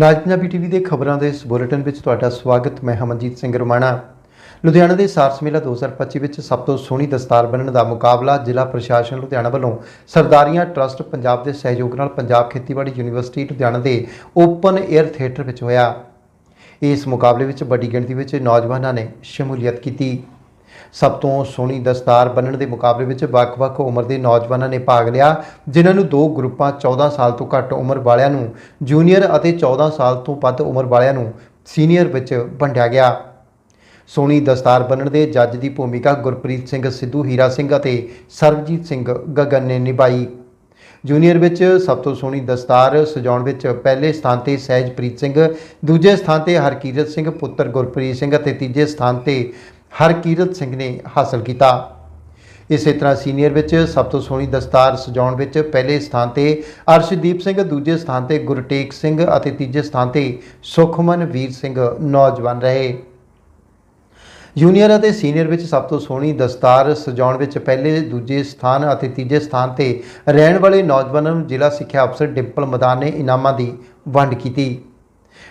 ਨਾਜ Punjabi TV ਦੇ ਖਬਰਾਂ ਦੇ ਇਸ ਬੁਲੇਟਿਨ ਵਿੱਚ ਤੁਹਾਡਾ ਸਵਾਗਤ, ਮੈਂ ਹਮਨਜੀਤ ਸਿੰਘ ਰਮਾਣਾ। ਲੁਧਿਆਣਾ ਦੇ ਸਾਰਸ ਮੇਲਾ 2025 ਵਿੱਚ ਸਭ ਤੋਂ ਸੋਹਣੀ ਦਸਤਾਰ ਬੰਨਣ ਦਾ ਮੁਕਾਬਲਾ ਜ਼ਿਲ੍ਹਾ ਪ੍ਰਸ਼ਾਸਨ ਲੁਧਿਆਣਾ ਵੱਲੋਂ ਸਰਦਾਰੀਆਂ ਟਰਸਟ ਪੰਜਾਬ ਦੇ ਸਹਿਯੋਗ ਨਾਲ ਪੰਜਾਬ ਖੇਤੀਬਾੜੀ ਯੂਨੀਵਰਸਿਟੀ ਲੁਧਿਆਣਾ ਦੇ ਓਪਨ 에ਅਰ ਥੀਏਟਰ ਵਿੱਚ ਹੋਇਆ। ਇਸ ਮੁਕਾਬਲੇ ਵਿੱਚ ਵੱਡੀ ਗਿਣਤੀ ਵਿੱਚ ਨੌਜਵਾਨਾਂ ਨੇ ਸ਼ਮੂਲੀਅਤ ਕੀਤੀ। ਸਭ ਤੋਂ ਸੋਹਣੀ ਦਸਤਾਰ ਬੰਨਣ ਦੇ ਮੁਕਾਬਲੇ ਵਿੱਚ ਵੱਖ-ਵੱਖ ਉਮਰ ਦੇ ਨੌਜਵਾਨਾਂ ਨੇ ਭਾਗ ਲਿਆ, ਜਿਨ੍ਹਾਂ ਨੂੰ ਦੋ ਗਰੁੱਪਾਂ 14 ਸਾਲ ਤੋਂ ਘੱਟ ਉਮਰ ਵਾਲਿਆਂ ਨੂੰ ਜੂਨੀਅਰ ਅਤੇ 14 ਸਾਲ ਤੋਂ ਵੱਧ ਉਮਰ ਵਾਲਿਆਂ ਨੂੰ ਸੀਨੀਅਰ ਵਿੱਚ ਵੰਡਿਆ ਗਿਆ। ਸੋਹਣੀ ਦਸਤਾਰ ਬੰਨਣ ਦੇ ਜੱਜ ਦੀ ਭੂਮਿਕਾ ਗੁਰਪ੍ਰੀਤ ਸਿੰਘ, ਸਿੱਧੂ, ਹੀਰਾ ਸਿੰਘ ਅਤੇ ਸਰਬਜੀਤ ਸਿੰਘ ਗਗਨ ਨੇ ਨਿਭਾਈ। ਜੂਨੀਅਰ ਵਿੱਚ ਸਭ ਤੋਂ ਸੋਹਣੀ ਦਸਤਾਰ ਸਜਾਉਣ ਵਿੱਚ ਪਹਿਲੇ ਸਥਾਨ ਤੇ ਸਹਿਜਪ੍ਰੀਤ ਸਿੰਘ, ਦੂਜੇ ਸਥਾਨ ਤੇ ਹਰਕੀਰਤ ਸਿੰਘ, ਪੁੱਤਰ ਗੁਰਪ੍ਰੀਤ ਸਿੰਘ ਅਤੇ ਤੀਜੇ ਸਥਾਨ ਤੇ ਹਰਕੀਰਤ ਸਿੰਘ ਨੇ ਹਾਸਲ ਕੀਤਾ। ਇਸੇ ਤਰ੍ਹਾਂ ਸੀਨੀਅਰ ਵਿੱਚ ਸਭ ਤੋਂ ਸੋਹਣੀ ਦਸਤਾਰ ਸਜਾਉਣ ਵਿੱਚ ਪਹਿਲੇ ਸਥਾਨ ਤੇ ਅਰਸ਼ਦੀਪ ਸਿੰਘ, ਦੂਜੇ ਸਥਾਨ ਤੇ ਗੁਰਟੇਕ ਸਿੰਘ ਅਤੇ ਤੀਜੇ ਸਥਾਨ ਤੇ ਸੁਖਮਨ ਵੀਰ ਸਿੰਘ ਨੌਜਵਾਨ ਰਹੇ। ਜੂਨੀਅਰ ਅਤੇ ਸੀਨੀਅਰ ਵਿੱਚ ਸਭ ਤੋਂ ਸੋਹਣੀ ਦਸਤਾਰ ਸਜਾਉਣ ਵਿੱਚ ਪਹਿਲੇ, ਦੂਜੇ ਸਥਾਨ ਅਤੇ ਤੀਜੇ ਸਥਾਨ ਤੇ ਰਹਿਣ ਵਾਲੇ ਨੌਜਵਾਨਾਂ ਨੂੰ ਜ਼ਿਲ੍ਹਾ ਸਿੱਖਿਆ ਅਫਸਰ ਡਿੰਪਲ ਮਦਾਨ ਨੇ ਇਨਾਮਾਂ ਦੀ ਵੰਡ ਕੀਤੀ।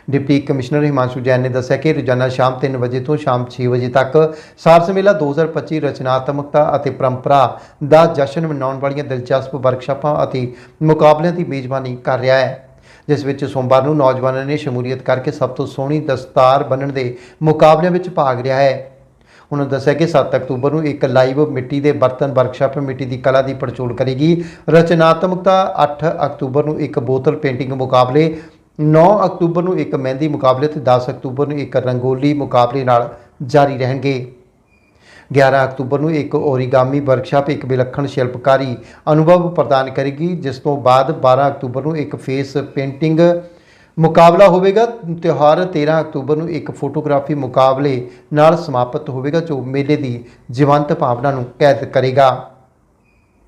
ਡਿਪਟੀ ਕਮਿਸ਼ਨਰ ਹਿਮਾਂਸ਼ੂ ਜੈਨ ਨੇ ਦੱਸਿਆ ਕਿ ਰੋਜ਼ਾਨਾ ਸ਼ਾਮ 3 ਵਜੇ ਤੋਂ ਸ਼ਾਮ 6 ਵਜੇ ਤੱਕ ਸਾਰਸ ਮੇਲਾ 2025 ਰਚਨਾਤਮਕਤਾ ਅਤੇ ਪਰੰਪਰਾ ਦਾ ਜਸ਼ਨ ਮਨਾਉਣ ਵਾਲੀਆਂ ਦਿਲਚਸਪ ਵਰਕਸ਼ਾਪਾਂ ਅਤੇ ਮੁਕਾਬਲਿਆਂ ਦੀ ਮੇਜ਼ਬਾਨੀ ਕਰ ਰਿਹਾ ਹੈ, ਜਿਸ ਵਿੱਚ ਸੋਮਵਾਰ ਨੂੰ ਨੌਜਵਾਨਾਂ ਨੇ ਸ਼ਮੂਲੀਅਤ ਕਰਕੇ ਸਭ ਤੋਂ ਸੋਹਣੀ ਦਸਤਾਰ ਬੰਨਣ ਦੇ ਮੁਕਾਬਲਿਆਂ ਵਿੱਚ ਭਾਗ ਲਿਆ ਹੈ। ਉਹਨਾਂ ਦੱਸਿਆ ਕਿ 7 ਅਕਤੂਬਰ ਨੂੰ ਇੱਕ ਲਾਈਵ ਮਿੱਟੀ ਦੇ ਬਰਤਨ ਵਰਕਸ਼ਾਪ ਮਿੱਟੀ ਦੀ ਕਲਾ ਦੀ ਪੜਚੋਲ ਕਰੇਗੀ। ਰਚਨਾਤਮਕਤਾ 8 ਅਕਤੂਬਰ ਨੂੰ ਇੱਕ ਬੋਤਲ ਪੇਂਟਿੰਗ ਮੁਕਾਬਲੇ 9 ਅਕਤੂਬਰ ਨੂੰ ਇੱਕ ਮਹਿੰਦੀ ਮੁਕਾਬਲੇ ਤੇ 10 ਅਕਤੂਬਰ ਨੂੰ ਇੱਕ ਰੰਗੋਲੀ ਮੁਕਾਬਲੇ ਨਾਲ ਜਾਰੀ ਰਹਿਣਗੇ। 11 ਅਕਤੂਬਰ ਨੂੰ ਇੱਕ ਓਰੀਗਾਮੀ ਵਰਕਸ਼ਾਪ, ਇੱਕ ਵਿਲੱਖਣ ਸ਼ਿਲਪਕਾਰੀ ਅਨੁਭਵ ਪ੍ਰਦਾਨ ਕਰੇਗੀ, ਜਿਸ ਤੋਂ ਬਾਅਦ 12 ਅਕਤੂਬਰ ਨੂੰ ਇੱਕ ਫੇਸ ਪੇਂਟਿੰਗ ਮੁਕਾਬਲਾ ਹੋਵੇਗਾ। ਤਿਉਹਾਰ 13 ਅਕਤੂਬਰ ਨੂੰ ਇੱਕ ਫੋਟੋਗ੍ਰਾਫੀ ਮੁਕਾਬਲੇ ਨਾਲ ਸਮਾਪਤ ਹੋਵੇਗਾ, ਜੋ ਮੇਲੇ ਦੀ ਜੀਵੰਤ ਭਾਵਨਾ ਨੂੰ ਕੈਦ ਕਰੇਗਾ।